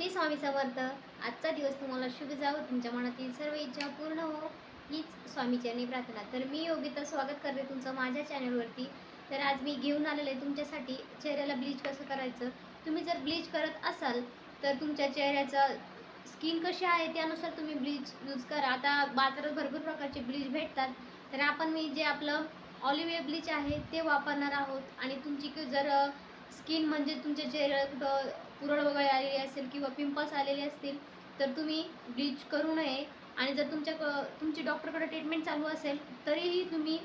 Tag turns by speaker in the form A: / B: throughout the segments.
A: श्री स्वामी समर्थ आजचा दिवस तुम्हाला शुभ जावो. तुमच्या मनातील सर्व इच्छा पूर्ण हो. हीच स्वामीचरणी प्रार्थना. तर मी योगिता स्वागत करते तुमचं माझ्या चॅनलवरती. तर आज मी घेऊन आलेले आहे तुमच्यासाठी चेहऱ्याला ब्लीच कसं करायचं? तुम्ही जर ब्लीच करत असाल तर तुमच्या चेहऱ्याचं स्किन कशी आहे त्यानुसार तुम्ही ब्लीच यूज करा. आता बाजारात भरपूर प्रकारचे ब्लीच भेटतात. तर आपण मी जे आपलं ऑलिव्ह ब्लीच आहे ते वापरणार आहोत. आणि तुमची जर स्किन म्हणजे तुमच्या चेहऱ्याला कुठं पुरळ वगैरे आलेली असेल किंवा पिंपल्स आलेले असतील तर तुम्ही ब्लीच करू नये. आणि जर तुमच्या क- तुमची डॉक्टरकडे ट्रीटमेंट चालू असेल तरीही तुम्ही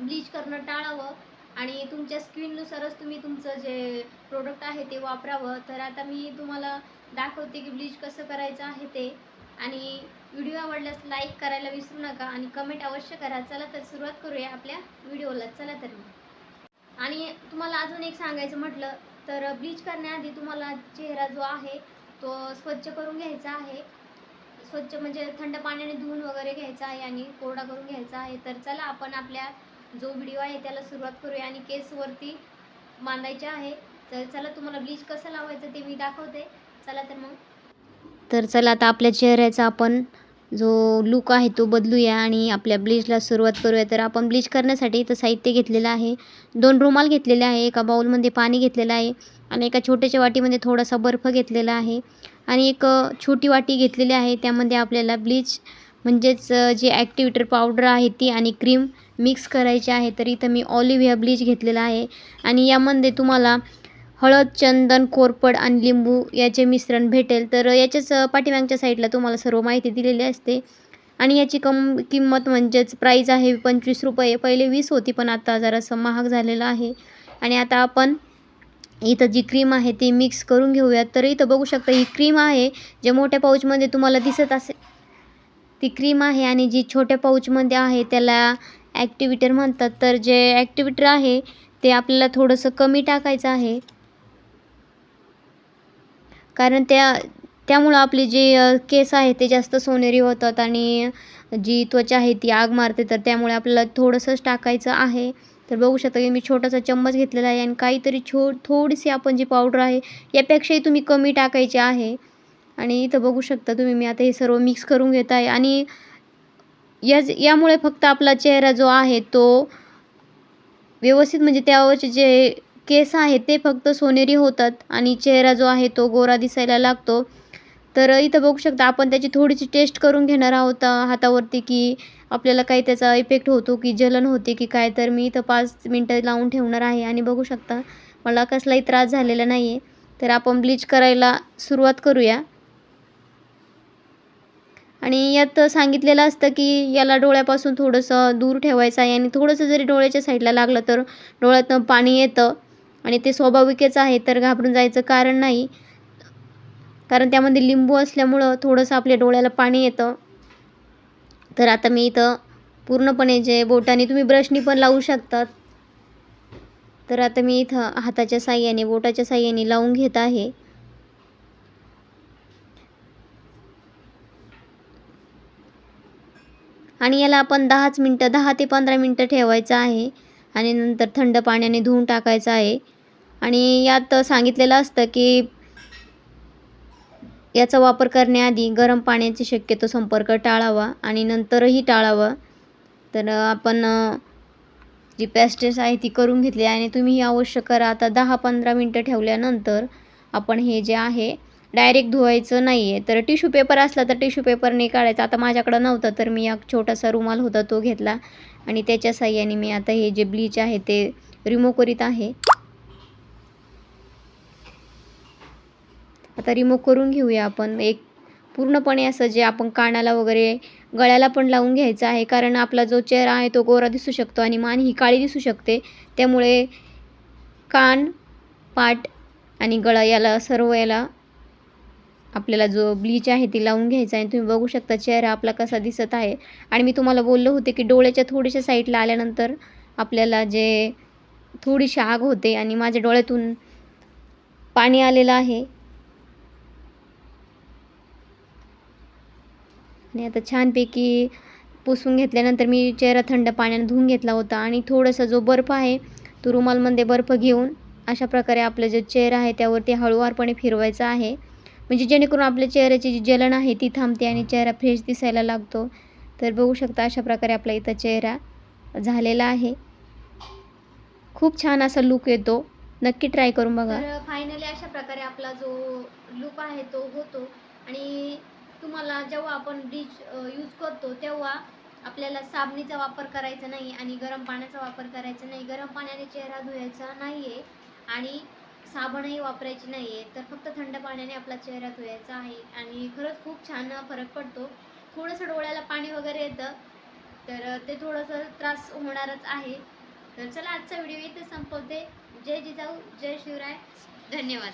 A: ब्लीच करणं टाळावं. आणि तुमच्या स्किननुसारच तुम्ही तुमचं जे प्रोडक्ट आहे ते वापरावं. तर आता मी तुम्हाला दाखवते की ब्लीच कसं करायचं आहे ते. आणि व्हिडिओ आवडल्यास लाईक करायला विसरू नका आणि कमेंट अवश्य करा. चला तर सुरुवात करूया आपल्या व्हिडिओला. चला तर आणि तुम्हाला अजून एक सांगायचं म्हटलं तर ब्लीच करण्याआधी तुम्हाला चेहरा जो आहे तो स्वच्छ करून घ्यायचा आहे. स्वच्छ म्हणजे थंड पाण्याने धुवून वगैरे घ्यायचा आहे आणि कोरडा करून घ्यायचा आहे. तर चला आपण आपल्या जो व्हिडिओ आहे त्याला सुरुवात करूया आणि केसवरती मांडायचे आहे. तर चला तुम्हाला ब्लीच कसं लावायचं ते मी दाखवते. चला तर मग. तर चला आता आपल्या चेहऱ्याचा आपण जो लुक आहे तो बदलूया आणि आपल्या ब्लीचला सुरुवात करूया. तर आपण ब्लीच करण्यासाठी इथं साहित्य घेतलेलं आहे. दोन रुमाल घेतलेले आहे. एका बाउलमध्ये पाणी घेतलेलं आहे आणि एका छोट्याच्या वाटीमध्ये थोडासा बर्फ घेतलेला आहे आणि एक छोटी वाटी घेतलेली आहे. त्यामध्ये आपल्याला ब्लीच म्हणजेच जे जी ॲक्टिवेटर पावडर आहे ती आणि क्रीम मिक्स करायची आहे. तर इथं मी ऑलिव्हिया ब्लीच घेतलेला आहे आणि यामध्ये तुम्हाला हळद चंदन कोरपड आणि लिंबू याचे मिश्रण भेटेल. तर याच्याच पाठीमागच्या साईडला तुम्हाला सर्व माहिती दिलेली असते. आणि याची कम किंमत म्हणजेच प्राईज आहे पंचवीस रुपये. पहिले वीस होती पण आता जरासं महाग झालेलं आहे. आणि आता आपण इथं जी क्रीम आहे ती मिक्स करून घेऊयात. तर इथं बघू शकता ही क्रीम आहे जे मोठ्या पाऊचमध्ये तुम्हाला दिसत असे. ती क्रीम आहे आणि जी छोट्या पाऊचमध्ये आहे त्याला ॲक्टिव्हिटर म्हणतात. तर जे ॲक्टिव्हिटर आहे ते आपल्याला थोडंसं कमी टाकायचं आहे. कारण त्या त्यामुळं आपली जी केस आहे ते जास्त सोनेरी होतात आणि जी त्वचा आहे ती आग मारते. तर त्यामुळे आपल्याला थोडंसंच टाकायचं आहे. तर बघू शकता की मी छोटासा चम्मच घेतलेला आहे आणि काहीतरी छो थोडीशी आपण जी पावडर आहे यापेक्षाही तुम्ही कमी टाकायची आहे. आणि इथं बघू शकता तुम्ही मी आता हे सर्व मिक्स करून घेत आहे. आणि या यामुळे फक्त आपला चेहरा जो आहे तो व्यवस्थित म्हणजे त्यावरचे जे केस आहेत ते फक्त सोनेरी होतात आणि चेहरा जो आहे तो गोरा दिसायला लागतो. तर इथं बघू शकता आपण त्याची थोडीशी टेस्ट करून घेणार आहोत हातावरती की आपल्याला काही त्याचा इफेक्ट होतो की जलन होते की काय तर मी इथं पाच मिनटं लावून ठेवणार आहे. आणि बघू शकता मला कसलाही त्रास झालेला नाही आहे तर आपण ब्लीच करायला सुरुवात करूया. आणि यात सांगितलेलं असतं की याला डोळ्यापासून थोडंसं दूर ठेवायचं आहे. आणि थोडंसं जरी डोळ्याच्या साईडला लागलं तर डोळ्यातनं पाणी येतं. आणि ते स्वाभाविकच आहे तर घाबरून जायचं कारण नाही. कारण त्यामध्ये लिंबू असल्यामुळं थोडंसं आपल्या डोळ्याला पाणी येतं. तर आता मी इथं पूर्णपणे जे बोटाने तुम्ही ब्रशनी पण लावू शकतात. तर आता मी इथं हाताच्या साह्याने बोटाच्या साह्याने लावून घेत आहे. आणि याला आपण दहाच मिनटं दहा ते पंधरा मिनटं ठेवायचं आहे. आणि नंतर थंड पाण्याने धुवून टाकायचं आहे. आणि यात सांगितलेलं असतं की याचा वापर करण्याआधी गरम पाण्याची शक्यतो संपर्क टाळावा आणि नंतरही टाळावा. तर आपण जी पॅस्टेस आहे ती करून घेतली आणि तुम्ही ही अवश्य करा. आता दहा पंधरा मिनटं ठेवल्यानंतर आपण हे जे आहे डायरेक्ट धुवायचं नाही आहे तर टिश्यू पेपर असला तर टिश्यू पेपरने काढायचं. आता माझ्याकडं नव्हतं तर मी एक छोटासा रुमाल होता तो घेतला. आणि त्याच्या साह्याने मी आता हे जे ब्लीच आहे ते रिमूव्ह करीत आहे. आता रिमूव्ह करून घेऊया आपण. एक पूर्णपणे असं जे आपण कानाला वगैरे गळ्याला पण लावून घ्यायचं आहे. कारण आपला जो चेहरा आहे तो गोरा दिसू शकतो आणि मान ही काळी दिसू शकते. त्यामुळे कान पाठ आणि गळा याला सर्व याला आपल्याला जो ब्लीच आहे ती लावून घ्यायचा आहे. तुम्ही बघू शकता चेहरा आपला कसा दिसत आहे. आणि मी तुम्हाला बोललो होते की डोळ्याच्या थोड्याशा साईडला आल्यानंतर आपल्याला जे थोडीशी आग होते आणि माझ्या डोळ्यातून पाणी आलेलं आहे. आणि आता छानपैकी पुसून घेतल्यानंतर मी चेहरा थंड पाण्याने धुवून घेतला होता आणि थोडासा जो बर्फ आहे तो रुमालमध्ये बर्फ घेऊन अशा प्रकारे आपला जो चेहरा आहे त्यावरती हळूवारपणे फिरवायचा आहे. म्हणजे जेणेकरून आपल्या चेहऱ्याची जी जलन आहे ती थांबते आणि चेहरा फ्रेश दिसायला लागतो. तर बघू शकता अशा प्रकारे आपला इथं चेहरा झालेला आहे. खूप छान असा लुक येतो. नक्की ट्राय करून बघा. फायनली अशा प्रकारे आपला जो लुक आहे तो होतो. आणि तुम्हाला जेव्हा आपण डिश यूज करतो तेव्हा आपल्याला साबणीचा वापर करायचा नाही आणि गरम पाण्याचा वापर करायचा नाही. गरम पाण्याने चेहरा धुवायचा नाही आहे आणि साबणही वापरायची नाही आहे तर फक्त थंड पाण्याने आपला चेहरा धुवायचा आहे आणि खरंच खूप छान फरक पडतो. थोडंसं डोळ्याला पाणी वगैरे येतं तर ते थोडंसं त्रास होणारच आहे. तर चला आजचा व्हिडिओ इथे संपवते. जय जिजाऊ जय शिवराय. धन्यवाद.